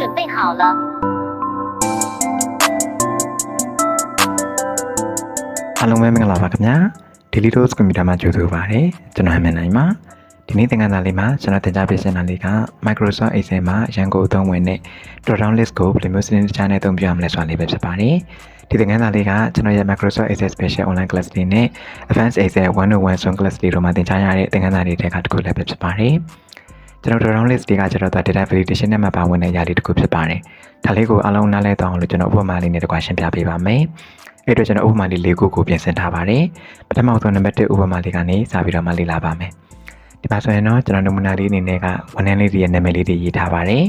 准备好了。 အားလုံးပဲမင်္ဂလာပါခင်ဗျာ Daily Dose Computer မှာကြိုဆိုပါရစေကျွန်တော်ဟမန်နိုင်ပါဒီနေ့သင်ခန်းစာလေးမှာကျွန်တော်တင်ပြပေးချင်တာလေးက Microsoft Excel မှာရန်ကုန်အသုံးဝင်တဲ့ drop down list ကိုဘယ်လိုမျိုးစနစ်တကျနဲ့အသုံးပြုရမလဲဆိုတာလေးပဲဖြစ်ပါတယ်ဒီသင်ခန်းစာလေးကကျွန်တော်ရဲ့ Microsoft Excel Special Online Class လေးနဲ့ Advanced Excel 101 Zone Class လေးတို့မှာသင်ကြားရတဲ့သင်ခန်းစာလေးတွေကတစ်ခုလည်းပဲဖြစ်ပါတယ် ကျွန်တော် drop down list တွေကကျွန်တော် data validation နဲ့မှာပါဝင်တဲ့ຢာလေးတစ်ခုဖြစ်ပါတယ်ဒါလေးကိုအားလုံးနားလည်တော့အောင်လို့ကျွန်တော်ဥပမာလေးနဲ့တကွာရှင်းပြပေးပါမယ်အဲ့တော့ကျွန်တော်ဥပမာလေး၄ခုကိုပြင်ဆင်ထားပါတယ်ပထမဆုံးနံပါတ်1ဥပမာလေးကနေစပြီးတော့မှလေ့လာပါမယ်ဒီမှာဆိုရင်တော့ကျွန်တော်နမူနာလေးအနေနဲ့ကဝန်ထမ်းလေးတွေရဲ့နာမည်လေးတွေရေးထားပါတယ်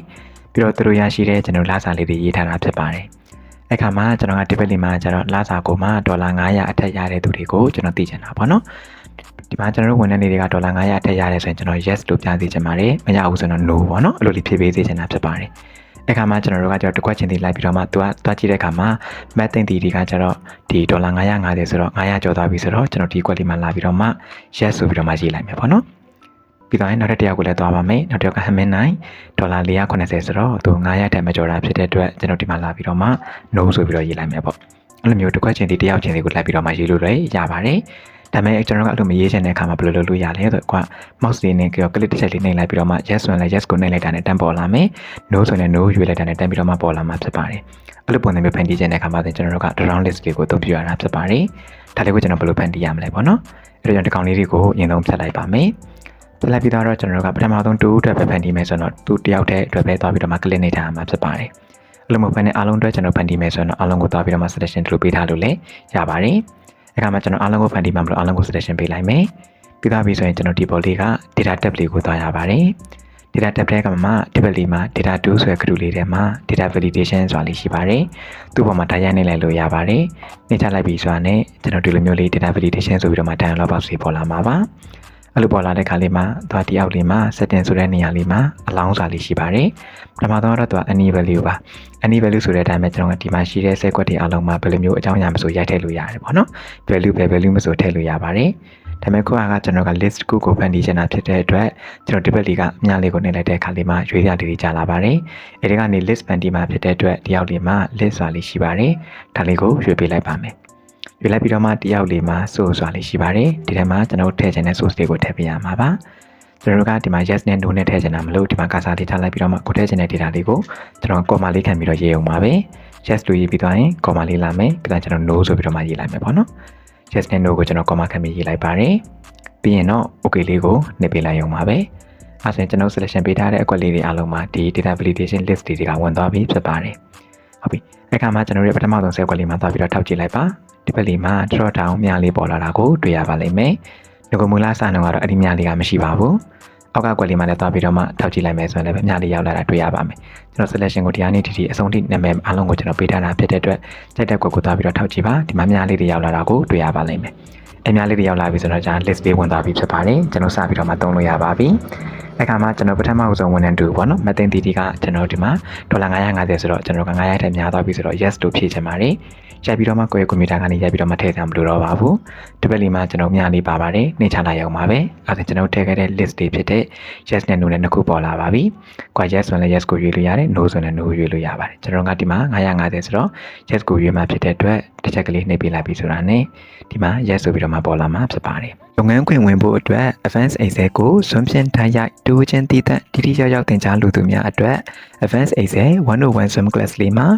ပြီးတော့သူတို့ရရှိတဲ့ကျွန်တော်လစာလေးတွေရေးထားတာဖြစ်ပါတယ်အဲ့ခါမှာကျွန်တော်ကဒီဘက်လေးမှာကျွန်တော်လစာကိုမှဒေါ်လာ900အထက်ရတဲ့သူတွေကိုကျွန်တော်သိချင်တာပေါ့နော် ဒီမှာကျွန်တော်တို့ဝန်ထမ်းတွေကဒေါ်လာ900အထက်ရတယ်ဆိုရင်ကျွန်တော် yes လို့ပြသိချင်ပါတယ်မရဘူးဆိုတော့ no ပေါ့နော်အဲ့လိုလေးဖြည့်ပေးစေချင်တာဖြစ်ပါတယ်အဲ့ခါမှာကျွန်တော်တို့ကကျတော့တစ်ခွက်ချင်းတီလိုက်ပြီးတော့မှသူကတွားကြည့်တဲ့ခါမှာမတ်သိမ့်တီတွေကကျတော့ဒီဒေါ်လာ950ဆိုတော့900ကျော်သွားပြီဆိုတော့ကျွန်တော်ဒီခွက်လေးမှာလာပြီးတော့မှ yes ဆိုပြီးတော့မှရေးလိုက်မယ်ပေါ့နော်ပြီးတော့ရင်နောက်တစ်တစ်ယောက်ကိုလည်းသွားပါမယ်နောက်တစ်ယောက်ကဟမင်းနိုင်ဒေါ်လာ480ဆိုတော့သူ900ထက်မကျော်တာဖြစ်တဲ့အတွက်ကျွန်တော်ဒီမှာလာပြီးတော့မှ no ဆိုပြီးတော့ရေးလိုက်မယ်ပေါ့အဲ့လိုမျိုးတစ်ခွက်ချင်းတီတစ်ယောက်ချင်းစီကိုလိုက်ပြီးတော့မှရေးလို့လည်းရပါတယ် ဒါပေမဲ့ကျွန်တော်တို့ကအဲ့လိုမရေးချင်တဲ့အခါမှာဘယ်လိုလုပ်လို့ရလဲဆိုတော့ကွာ mouse လေးနဲ့ကြော click တစ်ချက်လေးနှိပ်လိုက်ပြီးတော့မှ yes ဆိုရင်လည်း yes ကိုနှိပ်လိုက်တာနဲ့တန်းပေါ်လာမယ် no ဆိုရင်လည်း no ရွေးလိုက်တာနဲ့တန်းပြီးတော့မှပေါ်လာမှာဖြစ်ပါတယ်အဲ့လိုပုံစံမျိုးဖန်တီးခြင်းတဲ့အခါမှာသင်ကျွန်တော်တို့က round list လေးကိုအသုံးပြုရတာဖြစ်ပါတယ်ဒါလေးကိုကျွန်တော်ဘယ်လိုဖန်တီးရမလဲပေါ့နော်အဲ့တော့ကျွန်တော်ဒီကောင်လေးတွေကိုအရင်ဆုံးဖြတ်လိုက်ပါမယ်ဖြတ်လိုက်ပြီးတော့ကျွန်တော်တို့ကပထမဆုံးတူအတွက်ပဲဖန်တီးမယ်ဆိုတော့သူတယောက်တည်းအတွက်ပဲသွားပြီးတော့မှ click နှိပ်ထားမှာဖြစ်ပါတယ်အဲ့လိုမျိုးဖန်နေအားလုံးအတွက်ကျွန်တော်ဖန်တီးမယ်ဆိုတော့အားလုံးကိုသွားပြီးတော့မှ selection လို့ပေးထားလို့လည်းရပါတယ် အခါမှာကျွန်တော်အားလုံးကိုဖန်တီးမှမလို့အားလုံးကို selection ပေးလိုက်မယ်ပြီးသားပြီဆိုရင်ကျွန်တော်ဒီပေါ်လေးက data tab လေးကိုသွားရပါတယ် data tab ထဲကမှ table လေးမှာ data 2ဆိုတဲ့ကတူလေးထဲမှာ data validation ဆိုတာလေးရှိပါတယ်။သူ့ပေါ်မှာတိုင်းရိုက်နေလိုက်လို့ရပါတယ်။နှိမ့်ချလိုက်ပြီဆိုတာနဲ့ကျွန်တော်ဒီလိုမျိုးလေး data validation ဆိုပြီးတော့မှ dialog box လေးပေါ်လာမှာပါ။ အဲ့လိုပေါ်လာတဲ့ခါလေးမှာသွားဒီအောက်လေးမှာ setting ဆိုတဲ့နေရာလေးမှာအလောင်းစာလေးရှိပါတယ်။ပထမဆုံးတော့သူက any value ပါ any value ဆိုတဲ့အတိုင်းပဲကျွန်တော်ကဒီမှာရှိတဲ့ set ကွက်တွေအလုံးမှာဘယ်လိုမျိုးအကြောင်းအရာမဆိုရိုက်ထည့်လို့ရတယ်ပေါ့နော်။ value ပဲ value မဆိုထည့်လို့ရပါတယ်။ဒါပေမဲ့ခုကကျွန်တော်က list တစ်ခုကိုဖန်တီးချင်တာဖြစ်တဲ့အတွက်ကျွန်တော်ဒီဘက်လေးကအများလေးကိုနှိပ်လိုက်တဲ့အခါလေးမှာရွေးရလေးတွေကြာလာပါတယ်။အဲဒီကနေ list ဖန်တီးမှာဖြစ်တဲ့အတွက်ဒီရောက်လေးမှာ list ဆိုတာလေးရှိပါတယ်။ဒါလေးကိုရွေးပေးလိုက်ပါမယ်။ ရွေးလိုက်ပြီးတော့မှဒီရောက်လေးမှာ source ဆိုတာလေးရှိပါတယ်။ဒီထဲမှာကျွန်တော်ထည့်ချင်တဲ့ source တွေကိုထည့်ပေးရမှာပါ။ကျွန်တော်တို့ကဒီမှာ yes နဲ့ no နဲ့ထည့်ချင်တာမလို့ဒီမှာကာစာလေးထားလိုက်ပြီးတော့မှကိုထည့်ချင်တဲ့ data လေးကိုကျွန်တော် comma လေးခံပြီးတော့ရေးအောင်ပါပဲ။ yes လို့ရေးပြီးသွားရင် comma လေးလာမယ်။ဒါကျွန်တော် no ဆိုပြီးတော့မှရေးလိုက်မယ်ပေါ့နော်။ yes နဲ့ no ကိုကျွန်တော် comma ခံပြီးရေးလိုက်ပါတယ်။ပြီးရင်တော့ okay လေးကိုနှိပ်ပေးလိုက်အောင်ပါပဲ။အဲဆိုရင်ကျွန်တော် selection ပေးထားတဲ့အကွက်လေးတွေအားလုံးမှာဒီ data validation list တွေကဝင်သွားပြီဖြစ်ပါတယ်။ဟုတ်ပြီ။အခါမှာကျွန်တော်ရဲ့ပထမဆုံး set ကွက်လေးမှာသွားပြီးတော့ထောက်ကြည့်လိုက်ပါ။ ဒီဘက်လေးမှာ drop down မြလေးပေါ်လာတာကိုတွေ့ရပါလိမ့်မယ်။ငကမူလာစနှောင်းကတော့အဲ့ဒီမြလေးကမရှိပါဘူး။အောက်ကကွက်လေးမှာလည်းသွားပြီးတော့မှထောက်ကြည့်လိုက်မယ်ဆိုရင်လည်းမြလေးရောက်လာတာတွေ့ရပါမယ်။ကျွန်တော် selection ကိုတရားနေ့ဒီဒီအဆုံးထိနာမည်အားလုံးကိုကျွန်တော်ပေးထားတာဖြစ်တဲ့အတွက်ကြိုက်တဲ့ကွက်ကိုသွားပြီးတော့ထောက်ကြည့်ပါ။ဒီမှာမြလေးတွေရောက်လာတာကိုတွေ့ရပါလိမ့်မယ်။အများလေးတွေရောက်လာပြီဆိုတော့ကျွန်တော် list ပေးဝင်သွားပြီဖြစ်ပါတယ်ကျွန်တော်စပြီးတော့မှသုံးလို့ရပါပြီ အဲ့ခါမှာကျွန်တော်ပထမဆုံးဝန်ထမ်းတူပေါ့နော်မသိန်းတီတီကကျွန်တော်ဒီမှာဒေါ်လာ950ဆိုတော့ကျွန်တော်က900ထက်များသွားပြီဆိုတော့ yes လို့ဖြည့်ချင်ပါတယ်ရိုက်ပြီးတော့မှကိုယ့်ရဲ့ကွန်ပျူတာကနေရိုက်ပြီးတော့မှထည့်ဆောင်မလို့တော့ပါဘူးဒီဘက်လေးမှာကျွန်တော်မြလေးပါပါတယ်နှိမ့်ချလိုက်အောင်ပါပဲအဲ့ဒါကျွန်တော်ထည့်ခဲ့တဲ့ list တွေဖြစ်တဲ့ yes နဲ့ no နဲ့နှစ်ခုပေါ်လာပါပြီကွာ yes ဆိုရင်လည်း yes ကိုရွေးလို့ရတယ် no ဆိုရင်လည်း no ရွေးလို့ရပါတယ်ကျွန်တော်ကဒီမှာ950ဆိုတော့ yes ကိုရွေးမှဖြစ်တဲ့အတွက်တစ်ချက်ကလေးနှိပ်ပေးလိုက်ပြီဆိုတာနဲ့ဒီမှာ yes ဆိုပြီးတော့မှပေါ်လာမှာဖြစ်ပါတယ် လုပ်ငန်းခွင်ဝင်ဖို့အတွက် Advanced Excel ကိုစွန့်ဖြင့်ထားရိုက်တူချင်းတည်တဲ့တိတိကျကျသင်ကြားလူသူများအတွက် Advanced Excel 101 Swim Class လေးမှာ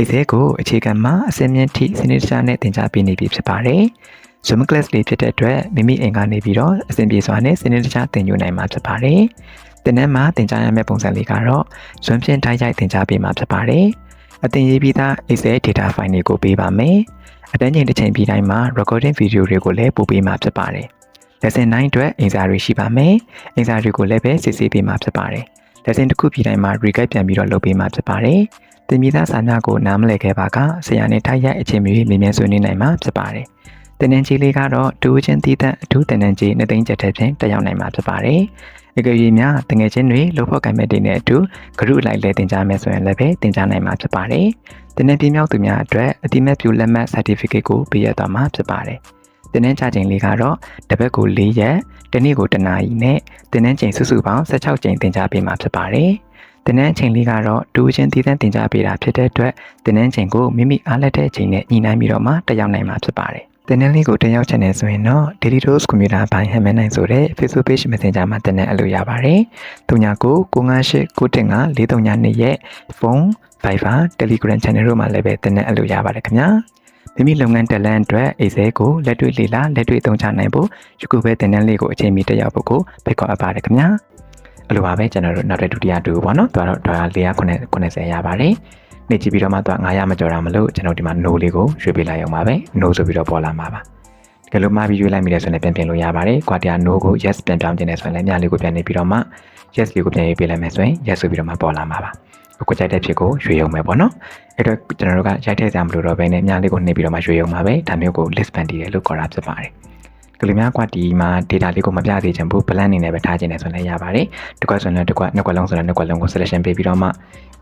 Excel ကိုအခြေခံမှာအစင်းမြင့်ထိစနစ်တကျနဲ့သင်ကြားပေးနေပြီဖြစ်ပါတယ်။ Swim Class လေးဖြစ်တဲ့အတွက်မိမိအိမ်ကနေပြီးတော့အဆင်ပြေစွာနဲ့စနစ်တကျသင်ယူနိုင်မှာဖြစ်ပါတယ်။တင်နန်းမှာသင်ကြားရမယ့်ပုံစံလေးကတော့စွန့်ဖြင့်ထားရိုက်သင်ကြားပေးမှာဖြစ်ပါတယ်။အသင်ရေးပြီးသား Excel data file တွေကိုပေးပါမယ်။အတန်းချိန်တစ်ချိန်ပြီးတိုင်းမှာ recording video တွေကိုလည်းပို့ပေးမှာဖြစ်ပါတယ်။ lesson 9အတွက်အင်စာတွေရှိပါမယ်။အင်စာတွေကိုလည်းပဲစစ်ဆေးပေးမှာဖြစ်ပါတယ်။ lesson တစ်ခုပြီးတိုင်းမှာ recap ပြန်ပြီးတော့လုပ်ပေးမှာဖြစ်ပါတယ်။သင်မိသားစာများကိုနားမလည်ခဲ့ပါကဆရာနဲ့ထိုက်ရိုက်အချိန်မီမြင်မြန်ဆွေးနွေးနိုင်မှာဖြစ်ပါတယ်။တင်နန်းကြီးလေးကတော့ဒူးချင်းတည်တဲ့အထူးတင်နန်းကြီးနှစ်သိန်းကျပ်တဲ့ဖြင့်တက်ရောက်နိုင်မှာဖြစ်ပါတယ်။အကယ်၍များတငယ်ချင်းတွေလို့ဖို့ကံမဲ့တွေနဲ့အတူဂရုအလိုက်လဲတင် जा မယ်ဆိုရင်လည်းပဲတင် जा နိုင်မှာဖြစ်ပါတယ်။တင်နန်းပြင်းမြောက်သူများအတွက်အတိမတ်ပြုလက်မှတ် certificate ကိုပေးရသွားမှာဖြစ်ပါတယ်။ တင်နန်းချချိန်လေးကတော့တစ်ပတ်ကို၄ရက်တစ်နေ့ကိုတစ်နာရီနဲ့တင်နန်းချိန်စုစုပေါင်း16ချိန်တင် जा ပေးမှာဖြစ်ပါတယ်။တင်တဲ့အချိန်လေးကတော့တူချင်းတည်တံ့တင်ကြပေးတာဖြစ်တဲ့အတွက်တင်တဲ့အချိန်ကိုမိမိအားလက်တဲ့အချိန်နဲ့ညီနိုင်ပြီးတော့မှတက်ရောက်နိုင်မှာဖြစ်ပါတယ်။တင်တဲ့လေးကိုတက်ရောက်ချင်တယ်ဆိုရင်တော့ Daily Dose Computer ဘိုင်းဟမ်မန်နိုင်ဆိုတဲ့ Facebook Page Messenger မှာတင်တဲ့အလို့ရပါတယ်။သူညာကို958 9တင်က432ရဲ့ဖုန်း Viber Telegram Channel တို့မှာလည်းပဲတင်တဲ့အလို့ရပါတယ်ခင်ဗျာ။ မိမိလုပ်ငန်းတက်လန့်အတွက်အိတ်ဆဲကိုလက်တွေ့လေ့လာလက်တွေ့သုံးချနိုင်ဖို့ယခုပဲတင်တဲ့လေးကိုအချိန်မီတက်ရောက်ဖို့ကိုဖိတ်ခေါ်အပ်ပါတယ်ခင်ဗျာ။အဲ့လိုပါပဲကျွန်တော်တို့နောက်တဲ့ဒုတိယတူပေါ့နော်။သူကတော့ဒေါ်လာ490ရပါတယ်။နေကြည့်ပြီးတော့မှသူက900မကျော်တာမလို့ကျွန်တော်ဒီမှာ no လေးကိုရွှေ့ပေးလိုက်အောင်ပါပဲ။ no ဆိုပြီးတော့ပေါ်လာမှာပါ။တကယ်လို့မှားပြီးရွေးလိုက်မိတယ်ဆိုရင်ပြန်ပြင်လို့ရပါတယ်။ကွာတရား no ကို yes ပြန်ပြောင်းတင်နေဆိုရင်လည်းညလေးကိုပြန်နေပြီးတော့မှ yes လေးကိုပြန်ရေးပေးလိုက်မယ်ဆိုရင် yes ဆိုပြီးတော့မှပေါ်လာမှာပါ။ အခုကြိုက်တဲ့ဖြစ်ကိုရွှေ့ရုံပဲပေါ့နော်။အဲ့တော့ကျွန်တော်တို့ကရိုက်ထည့်စရာမလိုတော့ဘဲနဲ့ညလေးကိုနှိပ်ပြီးတော့မှရွှေ့ရုံပါပဲ။ဒါမျိုးကို list band တည်တယ်လို့ခေါ်တာဖြစ်ပါတယ်။ကလေးများကွာဒီမှာ data လေးကိုမပြသေးချင်ဘူး plan အနေနဲ့ပဲထားခြင်းနဲ့ဆိုရင်လည်းရပါတယ်။တစ်ခွက်ဆိုရင်တစ်ခွက်နှစ်ခွက်လုံးဆိုရင်နှစ်ခွက်လုံးကို selection ပေးပြီးတော့မှ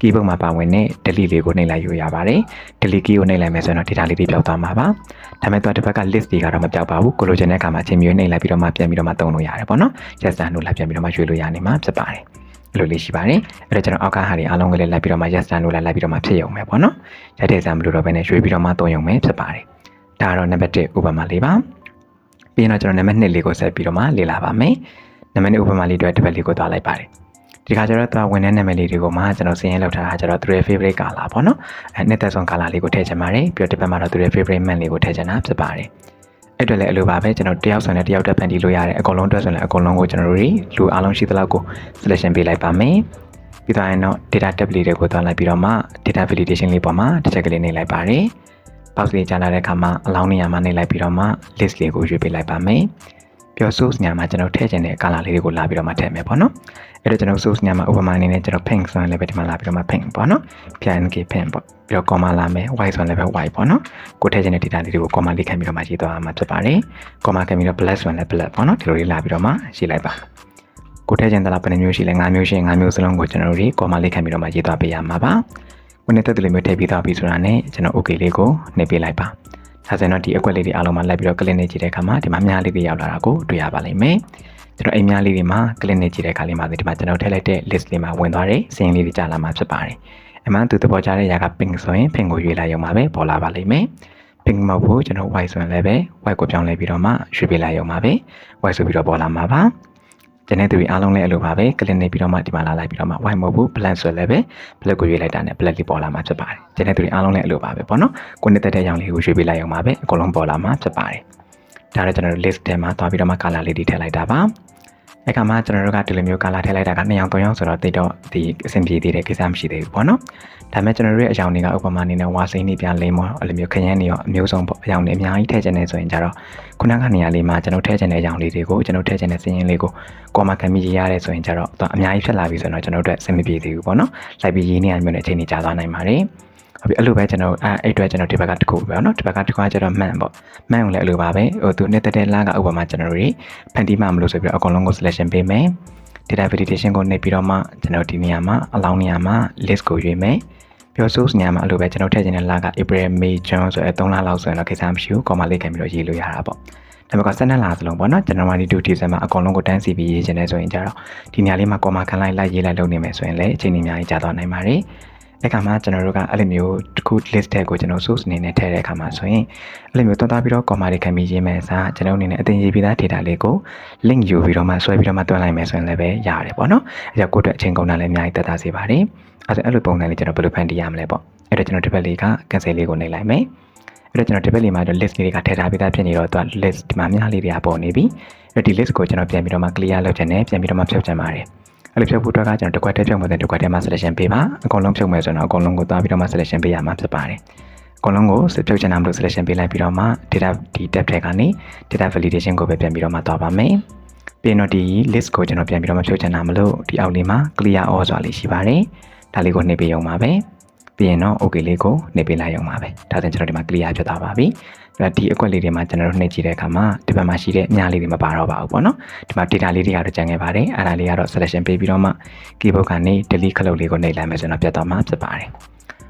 keyboard မှာပါဝင်တဲ့ delete လေးကိုနှိပ်လိုက်ယူရပါတယ်။ delete key ကိုနှိပ်လိုက်မယ်ဆိုရင်တော့ data လေးတွေပျောက်သွားမှာပါ။ဒါပေမဲ့တော့တစ်ဖက်က list တွေကတော့မပျောက်ပါဘူး။ကိုလိုချင်တဲ့အခါမှာချင်းမျိုးနှိပ်လိုက်ပြီးတော့မှပြန်ပြီးတော့မှသုံးလို့ရတယ်ပေါ့နော်။ yes လို့လိုက်ပြန်ပြီးတော့မှရွေးလို့ရနေမှာဖြစ်ပါတယ်။အဲ့ လိုလေးရှိပါတယ်အဲ့တော့ကျွန်တော်အောက်ကဟာတွေအားလုံးကလေးလိုက်ပြီးတော့မှ yes လို့လိုက်ပြီးတော့မှဖြစ်ရုံပဲပေါ့နော်ရိုက်တဲ့စံမလို့တော့ဘဲနဲ့ရွှေ့ပြီးတော့မှသုံးရုံပဲဖြစ်ပါတယ်ဒါကတော့နံပါတ်1ဥပမာလေးပါပြီးရင်တော့ကျွန်တော်နံပါတ်2လေးကိုဆက်ပြီးတော့မှလေ့လာပါမယ်နံပါတ်2ဥပမာလေးတွေတစ်ပတ်လေးကိုသွားလိုက်ပါတယ်ဒီခါကျတော့သူကဝင်တဲ့နာမည်လေးတွေကိုမှကျွန်တော်စည်ရင်လောက်ထားတာကျတော့သူရဲ့ favorite color ပေါ့နော်အဲနှစ်သက်ဆုံး color လေးကိုထည့်ချင်ပါတယ်ပြီးတော့ဒီဘက်မှာတော့သူရဲ့ favorite man လေးကိုထည့်ချင်တာဖြစ်ပါတယ် အဲ့အတွက်လည်းအလိုပါပဲကျွန်တော်တယောက်ဆိုရင်တယောက်တက်ဖန်တီးလို့ရတယ်အကုန်လုံးအတွက်ဆိုရင်လည်းအကုန်လုံးကိုကျွန်တော်တို့လူအားလုံးရှိသလောက်ကို selection ပေးလိုက်ပါမယ်ပြီးတော့ရင်တော့ data tab လေးတွေကိုသွားလိုက်ပြီးတော့မှ data validation လေးပေါ်မှာတစ်ချက်ကလေးနှိပ်လိုက်ပါတယ် box လေးကြားလာတဲ့အခါမှာအလောင်းနေရာမှာနှိပ်လိုက်ပြီးတော့မှ list လေးကိုရွေးပေးလိုက်ပါမယ်ပြီးတော့ source ညမှာကျွန်တော်ထည့်ချင်တဲ့ color လေးတွေကိုလာပြီးတော့မှထည့်မယ်ပေါ့နော် အဲ့တော့ကျွန်တော် source ညမှာဥပမာအနေနဲ့ကျွန်တော် pink ဆိုရင်လည်းပဲဒီမှာလာပြီးတော့မှ pink ပေါ့နော် PNG pink ပေါ့ပြီးတော့ comma လာမယ် white ဆိုရင်လည်းပဲ white ပေါ့နော်ကိုထည့်ချင်တဲ့ data လေးတွေကို comma လေးခံပြီးတော့မှရေးသွားမှာဖြစ်ပါတယ် comma ခံပြီးတော့ black ဆိုရင်လည်း black ပေါ့နော်ဒီလိုလေးလာပြီးတော့မှရေးလိုက်ပါကိုထည့်ချင်တဲ့လားဘယ်နှမျိုးရှိလဲ၅မျိုးရှိရင်၅မျိုးစလုံးကိုကျွန်တော်တို့ဒီ comma လေးခံပြီးတော့မှရေးသွားပေးရမှာပါကိုနေတဲ့တူလေးမျိုးထည့်ပြီးသွားပြီဆိုတာနဲ့ကျွန်တော် okay လေးကိုနှိပ်ပေးလိုက်ပါဒါဆိုရင်တော့ဒီအကွက်လေးတွေအားလုံးမှာလိုက်ပြီးတော့ click နေကြည့်တဲ့အခါမှာဒီမှာများလေးတွေရောက်လာတာကိုတွေ့ရပါလိမ့်မယ် ကျွန်တော်အိမ်များလေးတွေမှာ click နေကြည့်တဲ့အခါလေးမှာဒီမှာကျွန်တော်ထည့်လိုက်တဲ့ list လေးမှာဝင်သွားတဲ့စင်းလေးတွေကြာလာမှာဖြစ်ပါတယ်အမှန်သူသဘောကျတဲ့ຢာက pink ဆိုရင် pink ကိုရွေးလိုက်ရုံပါပဲပေါ်လာပါလိမ့်မယ် pink မဟုတ်ဘူးကျွန်တော် white ဆိုရင်လည်းပဲ white ကိုပြောင်းလဲပြီးတော့မှရွှေ့ပေးလိုက်ရုံပါပဲ white ဆိုပြီးတော့ပေါ်လာမှာပါကျန်တဲ့သူတွေအားလုံးလည်းအလိုပါပဲ click နေပြီးတော့မှဒီမှာလာလိုက်ပြီးတော့မှ white မဟုတ်ဘူး black ဆိုလည်းပဲ black ကိုရွေးလိုက်တာနဲ့ black လေးပေါ်လာမှာဖြစ်ပါတယ်ကျန်တဲ့သူတွေအားလုံးလည်းအလိုပါပဲပေါ့နော်ကိုနှစ်သက်တဲ့ရောင်လေးကိုရွှေ့ပေးလိုက်ရုံပါပဲအကုန်လုံးပေါ်လာမှာဖြစ်ပါတယ် ဒါလည်းကျွန်တော်တို့ list ထဲမှာသွားပြီးတော့မှ color လေးတွေထည့်လိုက်တာပါအဲ့ကမှကျွန်တော်တို့ကဒီလိုမျိုး color ထည့်လိုက်တာက2ရောင်3ရောင်ဆိုတော့တိတ်တော့ဒီအဆင်ပြေသေးတဲ့ကိစ္စမရှိသေးဘူးပေါ့နော်ဒါပေမဲ့ကျွန်တော်တို့ရဲ့အယောင်တွေကဥပမာအနေနဲ့ဝါစိမ့်နေပြလိမ့်မောအဲ့လိုမျိုးခရမ်းနေရောအမျိုးစုံပေါ့အယောင်တွေအများကြီးထည့်ချင်နေဆိုရင်ကြတော့ခုနကနေရာလေးမှာကျွန်တော်ထည့်ချင်တဲ့အယောင်လေးတွေကိုကျွန်တော်ထည့်ချင်တဲ့စည်ရင်းလေးကိုကောမခံပြီးရေးရတဲ့ဆိုရင်ကြတော့သူအများကြီးဖြစ်လာပြီဆိုတော့ကျွန်တော်တို့အဆင်မပြေသေးဘူးပေါ့နော်လိုက်ပြီးရေးနေရမျိုးနဲ့အချိန်ကြီးကြာသွားနိုင်ပါတယ် ဟုတ်ပြီအဲ့လိုပဲကျွန်တော်အဲအဲ့အတွက်ကျွန်တော်ဒီဘက်ကတစ်ခုပဲเนาะဒီဘက်ကတစ်ခုကကျတော့မှန်ပေါ့မှန်ကိုလည်းအဲ့လိုပါပဲဟိုသူနှစ်သက်တဲ့လမ်းကဥပမာကျွန်တော်တို့ဖန်တီးမှမလို့ဆိုပြီးတော့အကုန်လုံးကို selection ပေးမယ် data validation ကိုနှိပ်ပြီးတော့မှကျွန်တော်ဒီနေရာမှာအလောင်းနေရာမှာ list ကိုရွေးမယ်ပြော source နေရာမှာအဲ့လိုပဲကျွန်တော်ထည့်ချင်တဲ့လက April May June ဆိုအဲ3လလောက်ဆိုရင်တော့ကိစ္စမရှိဘူး comma လေးခံပြီးတော့ရေးလို့ရတာပေါ့ဒါပေမဲ့က12လစလုံးပေါ့နော် January to December အကုန်လုံးကိုတန်းစီပြီးရေးချင်တယ်ဆိုရင်ကြတော့ဒီနေရာလေးမှာ comma ခံလိုက်လိုက်ရေးလိုက်လုပ်နေမယ်ဆိုရင်လည်းအချိန်ကြီးအများကြီးကြာသွားနိုင်ပါတယ် အဲ့ခါမှာကျွန်တော်တို့ကအဲ့လိုမျိုးတစ်ခု list တဲ့ကိုကျွန်တော် source အနေနဲ့ထည့်တဲ့အခါမှာဆိုရင်အဲ့လိုမျိုးတွန်းသွားပြီးတော့ comma တွေခံပြီးရေးမယ်အစားကျွန်တော်အနေနဲ့အတင်ရေးပြီးသား data လေးကို link ယူပြီးတော့မှဆွဲပြီးတော့မှတွန်းလိုက်မယ်ဆိုရင်လည်းပဲရတယ်ပေါ့နော်အဲ့ဒါကိုယ့်အတွက်အချိန်ကုန်တာလည်းအများကြီးတက်တာစေပါတယ်အဲ့ဒါအဲ့လိုပုံစံလေးကျွန်တော်ဘယ်လိုဖန်တီးရမလဲပေါ့အဲ့တော့ကျွန်တော်ဒီဘက်လေးက cancel လေးကိုနှိပ်လိုက်မယ်အဲ့တော့ကျွန်တော်ဒီဘက်လေးမှာတော့ list လေးတွေကထည့်ထားပြီးသားဖြစ်နေတော့သူက list ဒီမှာများလေးတွေကပေါ်နေပြီအဲ့ဒီ list ကိုကျွန်တော်ပြန်ပြီးတော့မှ clear လုပ်ချင်တယ်ပြန်ပြီးတော့မှဖြုတ်ချင်ပါတယ် အဲ့လိုဖြုတ်ဖို့အတွက်ကကျွန်တော်တစ်ခွက်တည်းဖြုတ်မှတဲ့တစ်ခွက်တည်းမှာ selection ပေးပါအကုန်လုံးဖြုတ်မယ်ဆိုတော့အကုန်လုံးကိုသွားပြီးတော့မှ selection ပေးရမှာဖြစ်ပါတယ်အကုန်လုံးကိုဖြုတ်ချင်တာမလို့ selection ပေးလိုက်ပြီးတော့မှ data ဒီ tab ထဲကနေ data validation ကိုပဲပြန်ပြီးတော့မှသွားပါမယ်ပြီးတော့ဒီ list ကိုကျွန်တော်ပြန်ပြီးတော့မှဖြုတ်ချင်တာမလို့ဒီအောက်လေးမှာ clear all ဆိုတာလေးရှိပါတယ်ဒါလေးကိုနှိပ်ပေးရုံပါပဲပြီးရင်တော့ okay လေးကိုနှိပ်ပေးလိုက်ရုံပါပဲဒါဆိုကျွန်တော်ဒီမှာ clear ဖြစ်သွားပါပြီ အဲ့ဒီအကွက်လေးတွေမှာကျွန်တော်တို့နှိပ်ကြည့်တဲ့အခါမှာဒီဘက်မှာရှိတဲ့အများလေးတွေမပါတော့ပါဘူးပေါ့နော်ဒီမှာ data လေးတွေကတော့ကျန်ခဲ့ပါတယ်အဲ့ဒါလေးကတော့ selection ပေးပြီးတော့မှ keyboard ကနေ delete ခလုတ်လေးကိုနှိပ်လိုက်မယ်ဆိုတော့ပြတ်သွားမှာဖြစ်ပါတယ်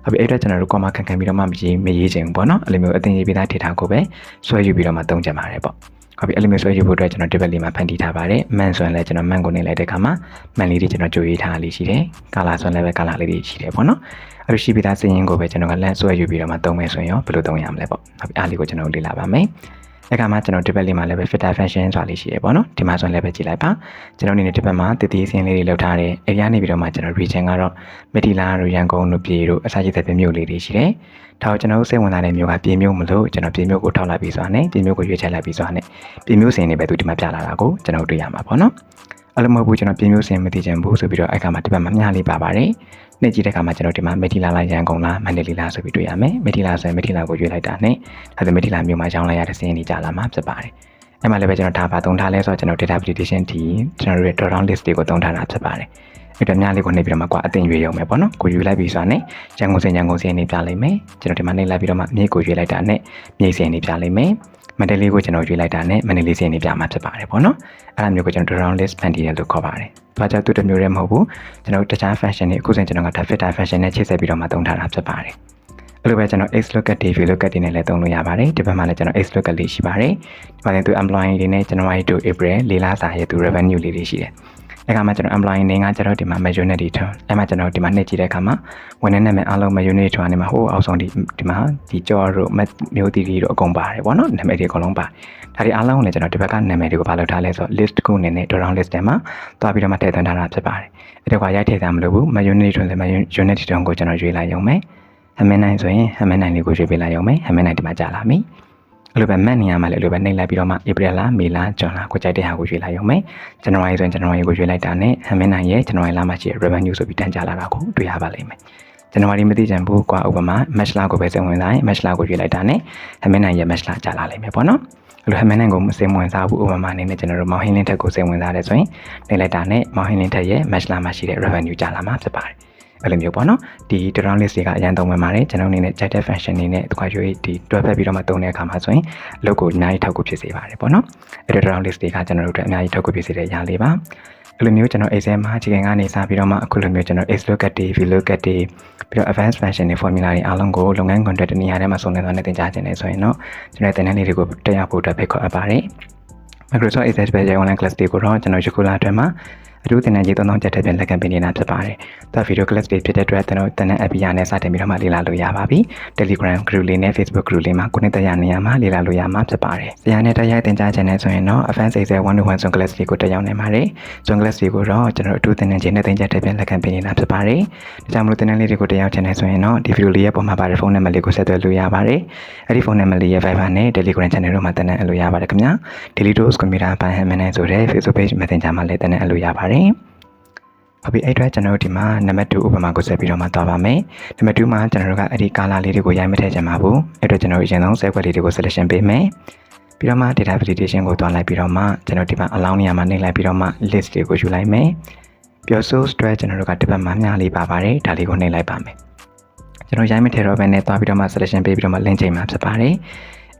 ဟုတ်ပြီအဲ့တော့ကျွန်တော်တို့ comma ခံခံပြီးတော့မှမရေးမရေးချင်ဘူးပေါ့နော်အဲ့လိုမျိုးအသင်ရေးပြီးသား data ကိုပဲဆွဲယူပြီးတော့မှသုံးကြပါတယ်ပေါ့ ဟုတ်ပြီအဲ့လိုမျိုးဆွဲယူဖို့အတွက်ကျွန်တော် table လေးမှာဖန်တီးထားပါတယ်မှန်ဆိုရင်လည်းကျွန်တော်မှန်ကိုနေလိုက်တဲ့အခါမှာမှန်လေးတွေကျွန်တော်ကြိုရေးထားလေးရှိတယ်ကာလာဆိုရင်လည်းပဲကာလာလေးတွေရှိတယ်ပေါ့နော်အဲ့လိုရှိပြီးသားစည်ရင်းကိုပဲကျွန်တော်ကလန့်ဆွဲယူပြီးတော့မှသုံးမယ်ဆိုရင်ရောဘယ်လိုသုံးရမလဲပေါ့ဟုတ်ပြီအားလေးကိုကျွန်တော်လေ့လာပါမယ် အဲ့ကမှကျွန်တော်ဒီဘက်လေးမှာလည်းပဲ filter function ဆိုတာလေးရှိရပေါ့နော်ဒီမှာဆိုရင်လည်းပဲကြည့်လိုက်ပါကျွန်တော်အနေနဲ့ဒီဘက်မှာတည်တည်စင်းလေးတွေလောက်ထားတယ်အဲ့ဒီကနေပြီးတော့မှကျွန်တော် region ကတော့မက်တီလာတို့ရန်ကုန်တို့ပြည်တို့အစားရှိတဲ့မြို့လေးတွေရှိတယ်ဒါကိုကျွန်တော်စိတ်ဝင်စားတဲ့မြို့ကပြည်မြို့မလို့ကျွန်တော်ပြည်မြို့ကိုထောက်လိုက်ပြီးဆိုတာနဲ့ပြည်မြို့ကိုရွေးချယ်လိုက်ပြီးဆိုတာနဲ့ပြည်မြို့စင်တွေပဲသူဒီမှာပြလာတာကိုကျွန်တော်တွေ့ရမှာပေါ့နော်အဲ့လိုမဟုတ်ဘူးကျွန်တော်ပြည်မြို့စင်မသိချင်ဘူးဆိုပြီးတော့အဲ့ကမှဒီဘက်မှာမျှလေးပါပါတယ် နှိပ်ကြည့်တဲ့အခါမှာကျွန်တော်ဒီမှာမက်တီလာလာရန်ကုန်လားမန္တလေးလားဆိုပြီးတွေ့ရမယ်မက်တီလာဆိုရင်မက်တီလာကိုရွေးလိုက်တာနဲ့ဒါဆိုမက်တီလာမြို့မှာရောင်းလိုက်ရတဲ့စင်းတွေကြာလာမှာဖြစ်ပါတယ်အဲ့မှာလည်းပဲကျွန်တော်ဒါပါသုံးထားလဲဆိုတော့ကျွန်တော် data validation တီကျွန်တော်တို့ရဲ့ drop down list တွေကိုသုံးထားတာဖြစ်ပါတယ်အဲ့တော့များလေးကိုနှိပ်ပြီးတော့မှကွာအတင်ရွေးရုံပဲပေါ့နော်ကိုယူလိုက်ပြီးဆိုတော့ねရန်ကုန်စင်ရန်ကုန်စင်နေပြလိုက်မယ်ကျွန်တော်ဒီမှာနှိပ်လိုက်ပြီးတော့မှမြေကိုရွေးလိုက်တာနဲ့မြေစင်နေပြလိုက်မယ် မန္တလေးကိုကျွန်တော်ရွေးလိုက်တာနဲ့မန္တလေးစင်နေပြမှာဖြစ်ပါတယ်ပေါ့နော်အဲ့ဒါမျိုးကိုကျွန်တော် drop down list ဖန်တီးတယ်လို့ခေါ်ပါတယ်။ဒါကြောင့်သူတစ်မျိုးတည်းမဟုတ်ဘူးကျွန်တော်တခြား function တွေအခုစဉ်ကျွန်တော်က filter function နဲ့ချိတ်ဆက်ပြီးတော့မှသုံးထား ta ဖြစ်ပါတယ်။အဲ့လိုပဲကျွန်တော် x lookup d view lookup တွေနဲ့လည်းသုံးလို့ရပါတယ်ဒီဘက်မှာလည်းကျွန်တော် x lookup လေးရှိပါတယ်ဒီမှာလည်းသူ employee တွေနဲ့ January to April လေးလစာရဲ့သူ revenue လေးတွေရှိတယ် အဲ့ကမှကျွန်တော် employee name ကကျွန်တော်ဒီမှာ majority ထွန်းအဲ့မှာကျွန်တော်ဒီမှာနှိပ်ကြည့်တဲ့အခါမှာဝန်ထမ်းနာမည်အားလုံး majority ထွန်းနေမှာဟိုအောက်ဆုံးဒီဒီမှာဒီကြောတို့မျိုးတီတီတို့အကုန်ပါတယ်ပေါ့နော်နာမည်တွေအကုန်လုံးပါဒါတွေအားလုံးကိုလည်းကျွန်တော်ဒီဘက်ကနာမည်တွေကိုပါလုပ်ထားလဲဆိုတော့ list ခုအနေနဲ့ drop down list ထဲမှာတွားပြီးတော့မှထည့်သွင်းထားတာဖြစ်ပါတယ်အဲ့ဒါကရိုက်ထည့်တာမလို့ဘူး majority ထွန်းလည်း majority ထွန်းကိုကျွန်တော်ရွေးလိုက်ရုံပဲဟမင်းနိုင်ဆိုရင်ဟမင်းနိုင်လေးကိုရွေးပေးလိုက်ရုံပဲဟမင်းနိုင်ဒီမှာကြာလာပြီ အဲ့လိုပဲမတ်နေရမှာလည်းအဲ့လိုပဲနှိပ်လိုက်ပြီးတော့မှဧပြီလမေလဇွန်လကိုကြိုက်တဲ့ဟာကိုရွေးလိုက်ရုံပဲဇန်နဝါရီဆိုရင်ဇန်နဝါရီကိုရွေးလိုက်တာနဲ့ဟမင်းနိုင်ရဲ့ဇန်နဝါရီလမှာရှိတဲ့ revenue ဆိုပြီးတန်းကြလာတာကိုတွေ့ရပါလိမ့်မယ်ဇန်နဝါရီမသိချင်ဘူးကွာဥပမာ match လကိုပဲစိတ်ဝင်စားရင် match လကိုရွေးလိုက်တာနဲ့ဟမင်းနိုင်ရဲ့ match လကြာလာလိမ့်မယ်ပေါ့နော်အဲ့လိုဟမင်းနိုင်ကိုမစိတ်ဝင်စားဘူးဥပမာအနေနဲ့ကျွန်တော်တို့မောင်ဟင်းလင်းထက်ကိုစိတ်ဝင်စားတယ်ဆိုရင်နှိပ်လိုက်တာနဲ့မောင်ဟင်းလင်းထက်ရဲ့ match လမှာရှိတဲ့ revenue ကြာလာမှာဖြစ်ပါတယ် အဲ့လိုမျိုးပေါ့နော်ဒီ drawing list တွေကအရင်သုံးဝင်ပါတယ်ကျွန်တော်အနေနဲ့ judge function နေနဲ့တခွာရွေးဒီတွဲဖက်ပြီးတော့မှသုံးတဲ့အခါမှာဆိုရင်အလုပ်ကိုအများကြီးထောက်ကူဖြစ်စေပါတယ်ပေါ့နော်အဲ့ဒီ drawing list တွေကကျွန်တော်တို့အတွက်အများကြီးထောက်ကူဖြစ်စေတဲ့အရာလေးပါအဲ့လိုမျိုးကျွန်တော် exam မှာချိန်ကနေစပြီးတော့မှအခုလိုမျိုးကျွန်တော် x lookup တွေ v lookup တွေပြီးတော့ advanced function တွေ formula တွေအားလုံးကိုလုပ်ငန်း contract တနေရာထဲမှာစုံလင်သွားနေသင်ကြားခြင်းနေဆိုရင်တော့ကျွန်တော်တင်တဲ့နေ့တွေကိုတက်ရောက်ဖို့အတွက်ဖိတ်ခေါ်အပ်ပါတယ် Microsoft Access ပဲ online class တွေကိုတော့ကျွန်တော်ယခုလအတွင်းမှာ အထူးသင်တန်းကြီး3000ကျပ်ထက်ပြန်လက်ခံပေးနေတာဖြစ်ပါတယ်။ဒါဗီဒီယို class တွေဖြစ်တဲ့အတွက်ကျွန်တော်တန်တဲ့ app ရနဲ့စတင်ပြီးတော့မှလေ့လာလို့ရပါပြီ။ Telegram group လေးနဲ့ Facebook group လေးမှာကိုနှစ်တရနေရာမှာလေ့လာလို့ရမှာဖြစ်ပါတယ်။ဆရာနဲ့တရားသင်ကြားခြင်းနဲ့ဆိုရင်တော့ Advanced Excel 1-to-1 Zoom class တွေကိုတက်ရောက်နိုင်ပါတယ်။ Zoom class တွေကိုတော့ကျွန်တော်အထူးသင်တန်းကြီးနဲ့သင်ကြားထက်ပြန်လက်ခံပေးနေတာဖြစ်ပါတယ်။ဒါကြောင့်မလို့သင်တန်းလေးတွေကိုတက်ရောက်ခြင်းနဲ့ဆိုရင်တော့ဒီဗီဒီယိုလေးရဲ့ပုံမှာပါတဲ့ဖုန်းနံပါတ်လေးကိုဆက်သွယ်လို့ရပါတယ်။အဲ့ဒီဖုန်းနံပါတ်လေးရဲ့ Viber နဲ့ Telegram channel တို့မှာတင်တဲ့အလို့ရပါတယ်ခင်ဗျာ။ Daily Dose Computer ဘန်ဟမ်မန်နဲ့ဆိုတဲ့ Facebook page Messenger မှာလည်းတင်တဲ့အလို့ရပါတယ်။ဟုတ်ပြီအဲ့အတွက်ကျွန်တော်တို့ဒီမှာနံပါတ်2ဥပမာကိုဆက်ပြီးတော့မှသွားပါမယ်နံပါတ်2မှာကျွန်တော်တို့ကအဲ့ဒီ color လေးတွေကိုရိုက်မထည့်ချင်ပါဘူးအဲ့အတွက်ကျွန်တော်တို့အရင်ဆုံး set ခွက်လေးတွေကို selection ပေးမယ်ပြီးတော့မှ data validation ကိုတွားလိုက်ပြီးတော့မှကျွန်တော်ဒီမှာ allow နေရာမှာနှိပ်လိုက်ပြီးတော့မှ list တွေကိုယူလိုက်မယ်ပြီးတော့ source အတွက်ကျွန်တော်တို့ကဒီဘက်မှာမျှလေးပါပါတယ်ဒါလေးကိုနှိပ်လိုက်ပါမယ်ကျွန်တော်ရိုက်မထည့်တော့ဘဲနဲ့တွားပြီးတော့မှ selection ပေးပြီးတော့မှ link ချိန်မှာဖြစ်ပါတယ်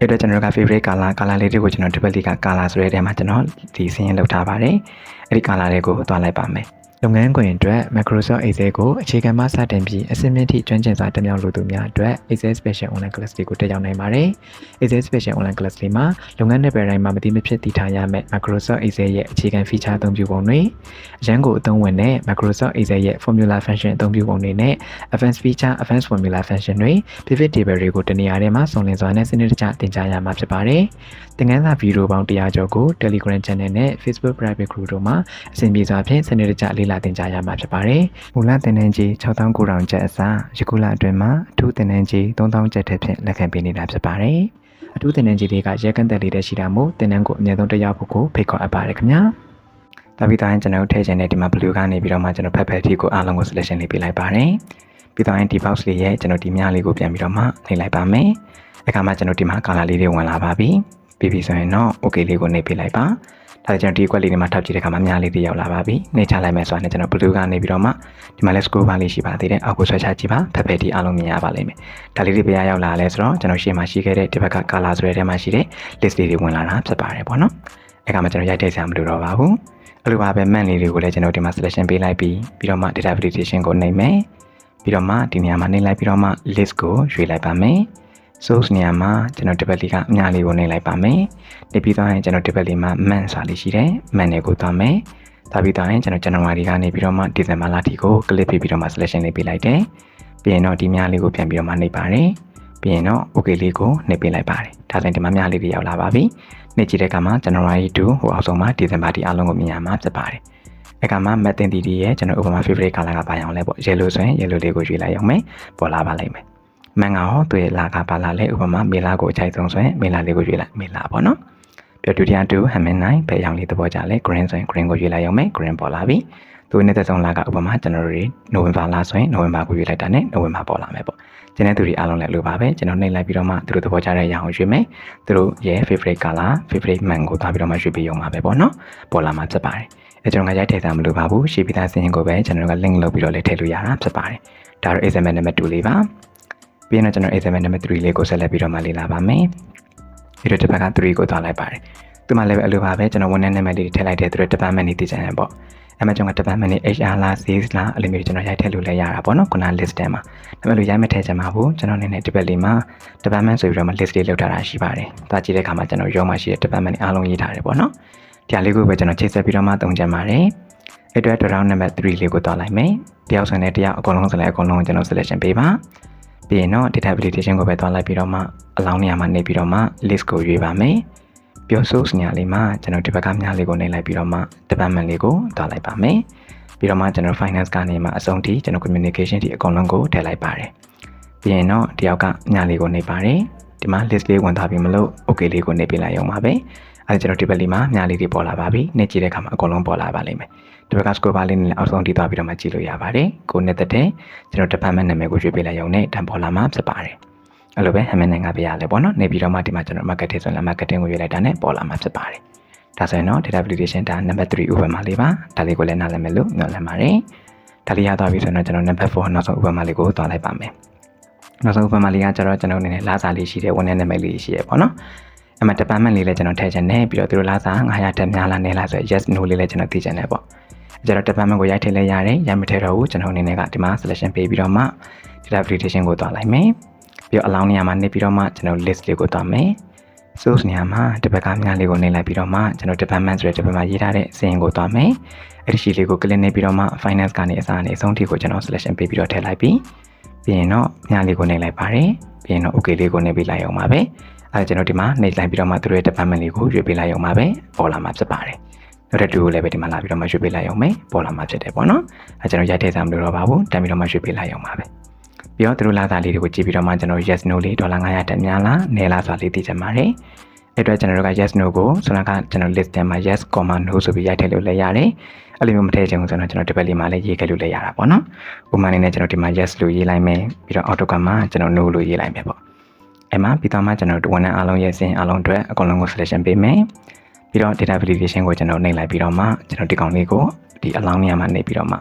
အဲ့တော့ကျွန်တော်တို့က favorite color color လေးတွေကိုကျွန်တော် double click က color ဆိုတဲ့ထဲမှာကျွန်တော်ဒီစင်းရင်လောက်ထားပါတယ်အဲ့ဒီ color လေးကိုတွားလိုက်ပါမယ် လုပ်ငန်းခွင်အတွက် Microsoft Excel ကိုအခြေခံမှစတင်ပြီးအဆင့်မြင့်ထိကျွမ်းကျင်စွာတက်မြောက်လိုသူများအတွက် Excel Special Online Class တွေကိုတက်ရောက်နိုင်ပါတယ်။ Excel Special Online Class တွေမှာလုပ်ငန်းနယ်ပယ်တိုင်းမှာမတိမဖြစ်တည်ထားရမယ့် Microsoft Excel ရဲ့အခြေခံ feature အသုံးပြုပုံတွေအရန်ကိုအသုံးဝင်တဲ့ Microsoft Excel ရဲ့ formula function အသုံးပြုပုံတွေနဲ့ advanced feature advanced formula function တွေ pivot table တွေကိုတနေရာထဲမှာစုံလင်စွာနဲ့စနစ်တကျသင်ကြားရမှာဖြစ်ပါတယ်။သင်ခန်းစာဗီဒီယိုပေါင်း100ကျော်ကို Telegram Channel နဲ့ Facebook Private Group တို့မှာအဆင်ပြေစွာဖြင့်စနစ်တကျလေ့လာသင်ကြားရမှာဖြစ်ပါတယ်။မူလသင်တန်းကြီး6900ကျပ်အစားယခုလအတွင်းမှာအထူးသင်တန်းကြီး3000ကျပ်ထက်ဖြင့်လက်ခံပေးနေတာဖြစ်ပါတယ်။အထူးသင်တန်းကြီးတွေကရဲကန့်သက်လေးတဲ့ရှိတာမို့သင်တန်းကိုအမြဲတမ်းတက်ရောက်ဖို့ကိုဖိတ်ခေါ်အပ်ပါတယ်ခင်ဗျာ။တပိတိုင်းကျွန်တော်ထည့်ချင်တဲ့ဒီမှာ blue ကနေပြီးတော့မှကျွန်တော်ဖက်ဖက်တီကိုအားလုံးကို selection လေးပေးလိုက်ပါတယ်။ပြီးတော့ရင်ဒီ box လေးရဲ့ကျွန်တော်ဒီမြလေးကိုပြန်ပြီးတော့မှနှိပ်လိုက်ပါမယ်။အခါမှာကျွန်တော်ဒီမှာ color လေးတွေဝင်လာပါပြီ။ပြီးပြီဆိုရင်တော့ okay လေးကိုနှိပ်ပေးလိုက်ပါ။ ဒါကျွန်တော်ဒီ quality လေးမှာထောက်ကြည့်တဲ့အခါမှာများလေးတွေရောက်လာပါပြီနှိမ့်ချလိုက်မယ်ဆိုတာနဲ့ကျွန်တော် blue ကနေပြီးတော့မှဒီမှာလဲ scroll bar လေးရှိပါသေးတယ်အောက်ကိုဆွဲချကြည့်ပါဖက်ဖက်ဒီအားလုံးမြင်ရပါလိမ့်မယ်ဒါလေးတွေပြရရောက်လာလဲဆိုတော့ကျွန်တော်ရှေ့မှာရှိခဲ့တဲ့ဒီဘက်က color ဆိုတဲ့ထဲမှာရှိတဲ့ list တွေဝင်လာတာဖြစ်ပါတယ်ပေါ့နော်အဲ့ကမှကျွန်တော်ရိုက်ထည့်စရာမလိုတော့ပါဘူးအဲ့လိုပါပဲ map လေးတွေကိုလည်းကျွန်တော်ဒီမှာ selection ပေးလိုက်ပြီးပြီးတော့မှ data validation ကိုနှိပ်မယ်ပြီးတော့မှဒီနေရာမှာနှိပ်လိုက်ပြီးတော့မှ list ကိုရွေးလိုက်ပါမယ် source နေရာမှာကျွန်တော်ဒီဘက်လေးကအများလေးကိုနှိပ်လိုက်ပါမယ်။နှိပ်ပြီးသွားရင်ကျွန်တော်ဒီဘက်လေးမှာ man စာလေးရှိတယ်။ man တွေကိုသွားမယ်။သွားပြီးသွားရင်ကျွန်တော် January ကနေပြီးတော့မှ December လထိကို click ပြီးပြီးတော့မှ selection လေးပေးလိုက်တယ်။ပြီးရင်တော့ဒီများလေးကိုပြန်ပြီးတော့မှနှိပ်ပါတယ်။ပြီးရင်တော့ okay လေးကိုနှိပ်ပေးလိုက်ပါတယ်။ဒါဆိုရင်ဒီမှာများလေးတွေရောက်လာပါပြီ။နှိပ်ကြည့်တဲ့အခါမှာ January to ဟိုအောက်ဆုံးမှာ December ဒီအားလုံးကိုမြင်ရမှာဖြစ်ပါတယ်။အခါမှာ Matin TD ရဲ့ကျွန်တော်ဥပမာ favorite color ကပါအောင်လဲပေါ့ yellow ဆိုရင် yellow လေးကိုရွေးလိုက်အောင်မယ်ပေါ်လာပါလိမ့်မယ် မန်ကဟောသူရဲ့လာကပါလာလဲဥပမာမေလာကိုအချိုက်ဆုံးဆိုရင်မေလာလေးကိုရွေးလိုက်မေလာပေါ့နော်ပြီးဒုတိယတူဟမ်မင်နိုင်ဘယ်ရောင်လေးသဘောကြလဲ green ဆိုရင် green ကိုရွေးလိုက်အောင်မယ် green ပေါ်လာပြီသူနဲ့သက်ဆုံးလာကဥပမာ January November လဆိုရင် November ကိုရွေးလိုက်တာနဲ့ November ပေါ်လာမယ်ပေါ့ကျန်တဲ့သူတွေအားလုံးလည်းလိုပါပဲကျွန်တော်နှိပ်လိုက်ပြီးတော့မှသူတို့သဘောကျတဲ့ရောင်ကိုရွေးမယ်သူတို့ရဲ့ favorite color favorite man ကိုသွားပြီးတော့မှရွေးပြီးရုံပါပဲပေါ့နော်ပေါ်လာမှာဖြစ်ပါတယ်အဲကျွန်တော်ကရိုက်ထည့်တာမလိုပါဘူးရှေ့ပြီးသားစင်ရင်ကိုပဲကျွန်တော်က link လုပ်ပြီးတော့လည်းထည့်လို့ရတာဖြစ်ပါတယ်ဒါတော့ example number 2လေးပါ ပြီးရင်တော့ကျွန်တော် example number 3လေးကိုဆက်လက်ပြီးတော့မှလေ့လာပါမယ်ပြီးတော့တစ်ပတ်က3ကိုသွားလိုက်ပါတယ်ဒီမှာလည်းပဲအလိုပါပဲကျွန်တော်ဝန်ထမ်းနာမည်လေးထည့်လိုက်တဲ့သူတို့ department နေတည်ကြတယ်ပေါ့အဲ့မှာကျွန်တော် department နေ HR လား sales လားအဲ့လိုမျိုးကျွန်တော်ရိုက်ထည့်လို့လည်းရတာပေါ့နော်ခုန list ထဲမှာဒါပေမဲ့လို့ရိုက်မထည့်ချင်ပါဘူးကျွန်တော်အနေနဲ့ဒီဘက်လေးမှာ department ဆိုပြီးတော့မှ list လေးလောက်ထားတာရှိပါတယ်။ဒါကြည့်တဲ့အခါမှာကျွန်တော်ရုံးမှာရှိတဲ့ department အားလုံးရေးထားတယ်ပေါ့နော်။ဒီဟာလေးကိုပဲကျွန်တော်ချိန်ဆက်ပြီးတော့မှသုံးချင်ပါတယ်။အဲ့အတွက် round number 3လေးကိုတွားလိုက်မယ်။တယောက်ဆိုရင်တယောက်အကုန်လုံးဆိုလည်းအကုန်လုံးကျွန်တော် selection ပေးပါ။ ပြီးရင်တော့ data validation ကိုပဲတွားလိုက်ပြီးတော့မှအလောင်းနေရာမှာနေပြီးတော့မှ list ကိုရွေးပါမယ်။ပြော source နေရာလေးမှာကျွန်တော်ဒီဘက်ကများလေးကိုနှိပ်လိုက်ပြီးတော့မှ department လေးကိုတွားလိုက်ပါမယ်။ပြီးတော့မှကျွန်တော် finance ကနေမှအဆုံးထိကျွန်တော် communication ဒီအကုန်လုံးကိုထည့်လိုက်ပါတယ်။ပြီးရင်တော့တယောက်ကညလေးကိုနှိပ်ပါတယ်။ဒီမှာ list လေးဝင်သွားပြီမလို့ okay လေးကိုနှိပ်ပြလိုက်ရုံပါပဲ။အဲကျွန်တော်ဒီဘက်လေးမှာညလေးတွေပေါ်လာပါပြီ။နှိပ်ကြည့်တဲ့အခါမှာအကုန်လုံးပေါ်လာပါလိမ့်မယ်။ ဒီဘက်က score bar လေးနဲ့အောက်ဆုံးထိသွားပြီးတော့မှကြည့်လို့ရပါတယ်။ကိုနှစ်သက်တဲ့ကျွန်တော် department နာမည်ကိုရွေးပေးလိုက်ရုံနဲ့တန်ပေါ်လာမှာဖြစ်ပါတယ်။အဲ့လိုပဲဟမင်းနိုင်ငံပြရလဲပေါ့နော်။နေပြီးတော့မှဒီမှာကျွန်တော် marketing ဆိုရင် marketing ကိုရွေးလိုက်တာနဲ့ပေါ်လာမှာဖြစ်ပါတယ်။ဒါဆိုရင်တော့ data validation ဒါ number 3ဥပမာလေးပါဒါလေးကိုလည်းနားလည်မယ်လို့ညွှန်လည်ပါတယ်ဒါလေးရသွားပြီဆိုတော့ကျွန်တော် number 4နောက်ဆုံးဥပမာလေးကိုသွားလိုက်ပါမယ်နောက်ဆုံးဥပမာလေးကကျတော့ကျွန်တော်အနေနဲ့လာစာလေးရှိတယ်ဝန်ထမ်းနာမည်လေးရှိရပေါ့နော်အမှ department လေးလည်းကျွန်တော်ထည့်ချင်တယ်ပြီးတော့သူတို့လာစာ900တက်များလားနည်းလားဆို yes no လေးလည်းကျွန်တော်သိချင်တယ်ပေါ့ ကျတော့ department ကိုရိုက်ထည့်လဲရတယ်ရမထည့်တော့ဘူးကျွန်တော်အနေနဲ့ကဒီမှာ selection ပေးပြီးတော့မှ data validation ကိုသွားလိုက်မယ်ပြီးတော့ allow နေရာမှာနေပြီးတော့မှကျွန်တော် list လေးကိုသွားမယ် source နေရာမှာတစ်ပတ်ကများလေးကိုနှိပ်လိုက်ပြီးတော့မှကျွန်တော် department ဆိုတဲ့ဒီဘက်မှာရေးထားတဲ့စာရင်းကိုသွားမယ်အဲ့ဒီရှိလေးကို click နေပြီးတော့မှ finance ကနေအစားအနေအဆုံးထိကိုကျွန်တော် selection ပေးပြီးတော့ထည့်လိုက်ပြီးပြီးရင်တော့များလေးကိုနှိပ်လိုက်ပါတယ်ပြီးရင်တော့ okay လေးကိုနှိပ်ပြီးလိုက်အောင်ပါပဲအဲကျွန်တော်ဒီမှာနှိပ်လိုက်ပြီးတော့မှသူတို့ရဲ့ department လေးကိုရွေးပေးလိုက်အောင်ပါပဲပေါ်လာမှာဖြစ်ပါတယ် နောက်တစ်တူကိုလည်းပဲဒီမှာလာပြီးတော့မှရွေးပေးလိုက်အောင်မယ်ပေါ်လာမှာဖြစ်တယ်ပေါ့နော်အဲကျွန်တော်ရိုက်ထည့်စားမလို့တော့ပါဘူးတမ်းပြီးတော့မှရွေးပေးလိုက်အောင်ပါပဲပြီးတော့သူတို့လာသားလေးတွေကိုကြည့်ပြီးတော့မှကျွန်တော် yes no လေးဒေါ်လာ900တက်များလားနည်းလားဆိုတာလေးသိချင်ပါတယ်အဲ့တော့ကျွန်တော်တို့က yes no ကိုဆိုတော့ကကျွန်တော် list ထဲမှာ yes comma no ဆိုပြီးရိုက်ထည့်လို့လည်းရတယ်အဲ့လိုမျိုးမထည့်ချင်ဘူးဆိုတော့ကျွန်တော်ဒီဘက်လေးမှာလည်းရေးခဲ့လို့လည်းရတာပေါ့နော်ဥပမာအနေနဲ့ကျွန်တော်ဒီမှာ yes လို့ရေးလိုက်မယ်ပြီးတော့ AutoCAD မှာကျွန်တော် no လို့ရေးလိုက်မယ်ပေါ့အဲ့မှာပြီးတော့မှကျွန်တော်ဝန်ထမ်းအားလုံးရဲ့စင်အားလုံးအတွက်အကုန်လုံးကို selection ပေးမယ် ပြီးတော့ data validation ကိုကျွန်တော်နှိပ်လိုက်ပြီးတော့မှကျွန်တော်ဒီကောင်လေးကိုဒီ allow နေရာမှာနှိပ်ပြီးတော့မှ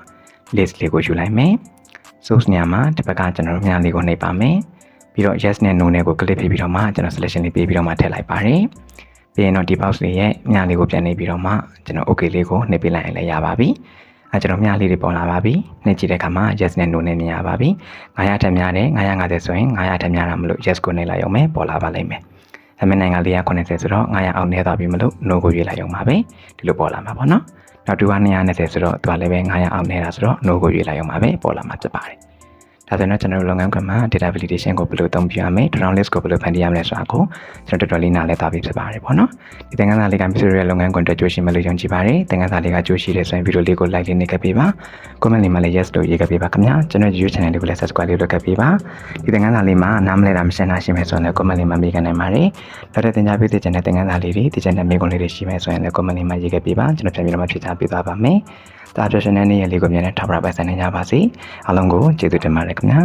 list လေးကိုယူလိုက်မယ် source နေရာမှာဒီဘက်ကကျွန်တော်တို့များလေးကိုနှိပ်ပါမယ်ပြီးတော့ yes နဲ့ no နဲ့ကို click ပြီးပြီးတော့မှကျွန်တော် selection လေးပေးပြီးတော့မှထည့်လိုက်ပါတယ်ပြီးရင်တော့ဒီ box လေးရဲ့မြလေးကိုပြန်နေပြီးတော့မှကျွန်တော် okay လေးကိုနှိပ်ပေးလိုက်ရင်လည်းရပါပြီအဲကျွန်တော်မြလေးတွေပေါ်လာပါပြီနှိပ်ကြည့်တဲ့အခါမှာ yes နဲ့ no နဲ့မြင်ရပါပြီ900ထက်များတယ်950ဆိုရင်900ထက်များတာမလို့ yes ကိုနှိပ်လိုက်အောင်မယ်ပေါ်လာပါလိမ့်မယ် အမေနိုင်ငံလေးက90ဆိုတော့900အောက်နေသွားပြီမလို့ no ကိုရွေးလိုက်အောင်ပါပဲဒီလိုပေါ်လာမှာပေါ့နော်နောက်တူက220ဆိုတော့သူကလည်းပဲ900အောက်နေတာဆိုတော့ no ကိုရွေးလိုက်အောင်ပါပဲပေါ်လာမှာဖြစ်ပါတယ် ဒါဆိုရင်ကျွန်တော်တို့လုပ်ငန်းခွင်မှာ data validation ကိုဘယ်လိုသုံးပြရမလဲ drawing list ကိုဘယ်လိုဖန်တီးရမလဲဆိုတာကိုကျွန်တော်တော်တော်လေးနားလည်သွားပြီဖြစ်ပါတယ်ပေါ့နော်ဒီသင်ခန်းစာလေးက Mr. ရဲ့လုပ်ငန်းခွင်အတွက်ကြိုးရှိမယ်လို့ယုံကြည်ပါတယ်သင်ခန်းစာလေးကကြိုးရှိတယ်ဆိုရင်ဗီဒီယိုလေးကို like လေးနဲ့ခဲ့ပေးပါ comment လေးမှာလည်း yes လို့ရေးခဲ့ပေးပါခင်ဗျာကျွန်တော် YouTube channel လေးကိုလည်း subscribe လေးလုပ်ခဲ့ပေးပါဒီသင်ခန်းစာလေးမှာနားမလဲတာမရှင်းတာရှိမယ်ဆိုရင်လည်း comment လေးမှာမေးခံနိုင်ပါတယ်နောက်တဲ့သင်ကြားပေးတဲ့ channel သင်ခန်းစာလေးတွေဒီ channel မေးခွန်းလေးတွေရှိမယ်ဆိုရင်လည်း comment လေးမှာရေးခဲ့ပေးပါကျွန်တော်ပြန်ပြီးတော့မှဖြေချပေးသွားပါမယ် ဒါ professional နေ့ရက်လေးကိုမြန်နဲ့ထောက်ပံ့ပတ်စံနေကြပါစေအားလုံးကိုကျေးဇူးတင်ပါတယ်ခင်ဗျာ